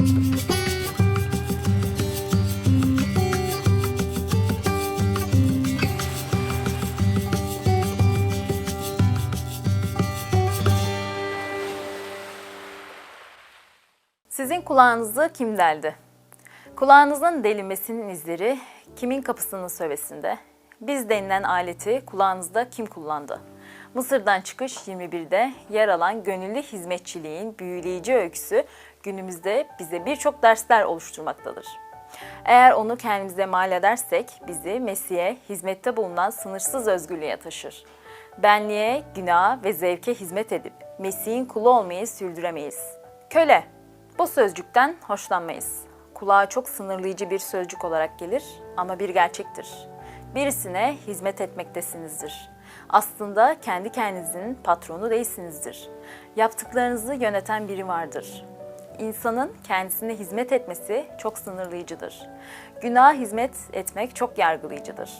Sizin kulağınızı kim deldi? Kulağınızın delinmesinin izleri kimin kapısının sövesinde? Biz denilen aleti kulağınızda kim kullandı? Mısır'dan çıkış 21'de yer alan gönüllü hizmetçiliğin büyüleyici öyküsü günümüzde bize birçok dersler oluşturmaktadır. Eğer onu kendimize mal edersek bizi Mesih'e hizmette bulunan sınırsız özgürlüğe taşır. Benliğe, günaha ve zevke hizmet edip Mesih'in kulu olmayı sürdüremeyiz. Köle, bu sözcükten hoşlanmayız. Kulağa çok sınırlayıcı bir sözcük olarak gelir ama bir gerçektir. Birisine hizmet etmektesinizdir. Aslında kendi kendinizin patronu değilsinizdir. Yaptıklarınızı yöneten biri vardır. İnsanın kendisine hizmet etmesi çok sınırlayıcıdır. Günaha hizmet etmek çok yargılayıcıdır.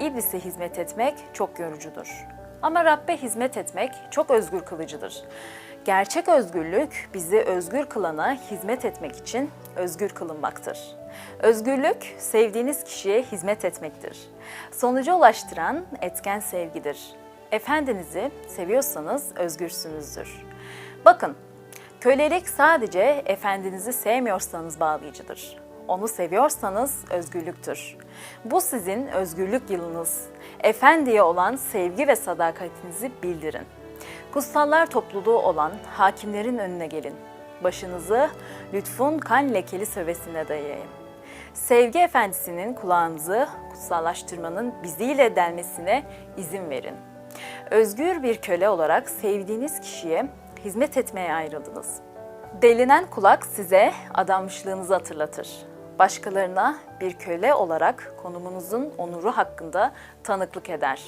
İblise hizmet etmek çok yorucudur. Ama Rabbe hizmet etmek çok özgür kılıcıdır. Gerçek özgürlük bizi özgür kılana hizmet etmek için özgür kılınmaktır. Özgürlük sevdiğiniz kişiye hizmet etmektir. Sonuca ulaştıran etken sevgidir. Efendinizi seviyorsanız özgürsünüzdür. Bakın, kölelik sadece efendinizi sevmiyorsanız bağlayıcıdır. Onu seviyorsanız özgürlüktür. Bu sizin özgürlük yılınız. Efendiye olan sevgi ve sadakatinizi bildirin. Kutsallar topluluğu olan hakimlerin önüne gelin. Başınızı lütfun kan lekeli sövesine dayayın. Sevgi efendisinin kulağınızı kutsallaştırmanın biziyle delmesine izin verin. Özgür bir köle olarak sevdiğiniz kişiye hizmet etmeye ayrıldınız. Delinen kulak size adanmışlığınızı hatırlatır. Başkalarına bir köle olarak konumunuzun onuru hakkında tanıklık eder.